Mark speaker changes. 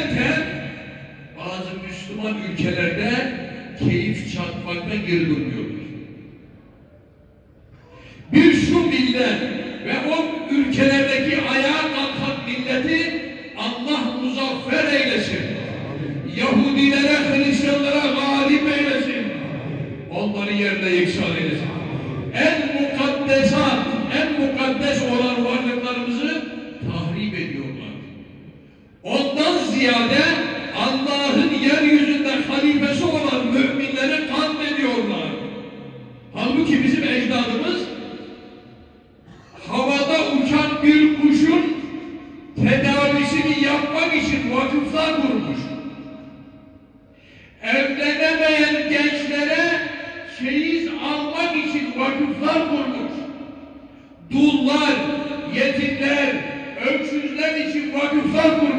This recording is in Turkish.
Speaker 1: derken bazı Müslüman ülkelerde keyif çatmaktan geri durmuyorlar. Bir şu millet ve o ülkelerdeki ayağa kalkan milleti Allah muzaffer eylesin. Yahudilere, Hristiyanlara galip eylesin. Onları yerine yeksan eylesin. En ziyade Allah'ın yeryüzünde halifesi olan müminleri katlediyorlar. Halbuki bizim ecdadımız havada uçan bir kuşun tedavisini yapmak için vakıflar kurmuş. Evlenemeyen gençlere çeyiz almak için vakıflar kurmuş. Dullar, yetimler, öksüzler için vakıflar kurmuş.